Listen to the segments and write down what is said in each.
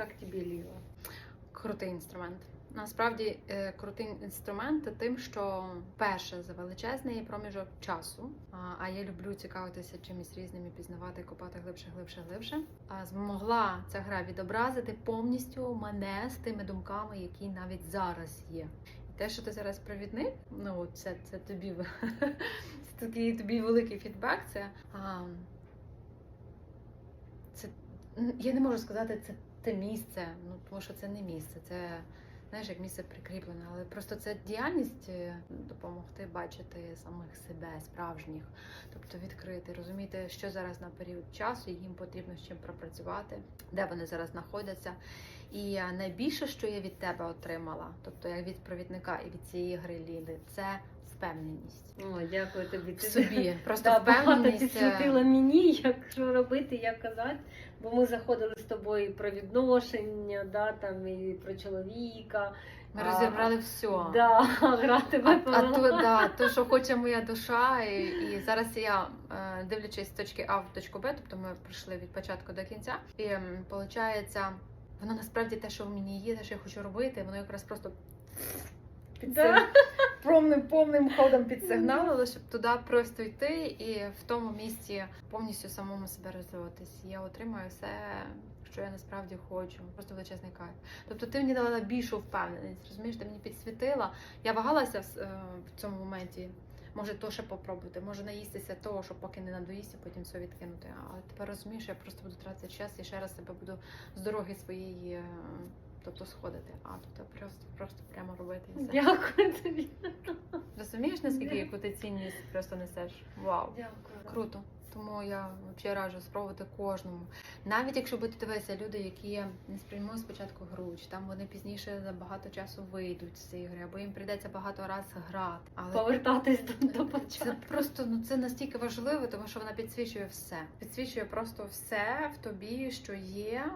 Как тебе Ліла? Крутий інструмент. Насправді е, крутий інструмент тим, що перше за величезний проміжок часу. А я люблю цікавитися чимось різним і пізнавати, копати глибше, глибше, глибше. А змогла ця гра відобразити повністю мене з тими думками, які навіть зараз є. І те, що ти зараз провідник, ну це, це тобі це такий тобі великий фідбек. Це, а, це я не можу сказати, це те місце, ну тому що це не місце, це знаєш, як місце прикріплене, але просто це діяльність е, допомогти бачити самих себе, справжніх, тобто відкрити, розуміти, що зараз на період часу, їм потрібно з чим пропрацювати, де вони зараз знаходяться. І е, найбільше, що я від тебе отримала, тобто як від провідника і від цієї гри Ліди, це впевненість О, дякую тобі. в собі. Просто Да, впевненість. е, підсвітила мені, як що робити, як казати. Бо ми заходили з тобою про відношення, да, там, і про чоловіка. Ми А, розібрали все. Да, гра тебе А, а то, да, то, що хоче моя душа, і, і зараз я е, дивлячись з точки А в точку Б, тобто ми прийшли від початку до кінця, і виходить, воно насправді те, що в мені є, те, що я хочу робити, воно якраз просто під Да. Повним повним ходом підсигналило, щоб туди просто йти і в тому місці повністю самому себе розвиватись. Я отримую все, що я насправді хочу. Просто величезний кайф. Тобто ти мені дала більшу впевненість, розумієш, ти мені підсвітила. Я вагалася в, е, цьому моменті. Може, то ще попробувати, може наїстися того, що поки не надоїсться, потім все відкинути. Але тепер розумієш, я просто буду тратити час і ще раз себе буду з дороги своєї, е, тобто сходити. А тут просто, просто прямо робити і все. Дякую тобі. Розумієш, наскільки яку ти цінність просто несеш? Вау! Дякую. Круто. Тому я взагалі раджу спробувати кожному. Навіть якщо будете дивитися люди, які не сприймуть спочатку гру, чи там вони пізніше за багато часу вийдуть з цієї гри, або їм прийдеться багато разів грати. Але Повертатись до, до це просто ну це настільки важливо, тому що вона підсвічує все. Підсвічує просто все в тобі, що є.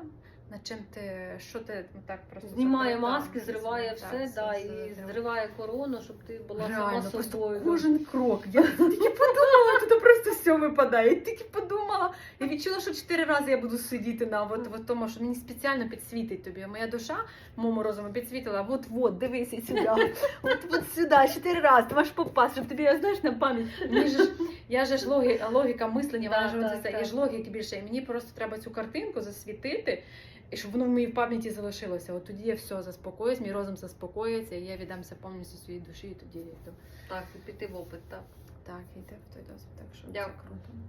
Над чим ти що ти так просто Знімає закрив, маски, зриває так, все, з- да, з- і зриває корону, щоб ти була Реально, сама собою. кожен крок. Я тільки подумала, туди просто все випадає. Я тільки подумала. Я відчула, що чотири рази я буду сидіти на от, от тому, що мені спеціально підсвітить тобі. Моя душа моєму розуму підсвітила. От, от, дивися сюди. От, от сюди, чотири рази. Ти можеш попасти, щоб тобі, я знаєш, на пам'ять. Я же ж логіка, логіка мислення, вона ж це є ж логіки більше. І мені просто треба цю картинку засвітити. І щоб воно в моїй пам'яті залишилося. От тоді я все заспокоюсь, мій розум заспокоїться, і я віддамся повністю своїй душі, і тоді я йду. Так, і піти в опит, так. Так, йти в той досвід. Так що Дякую. це круто.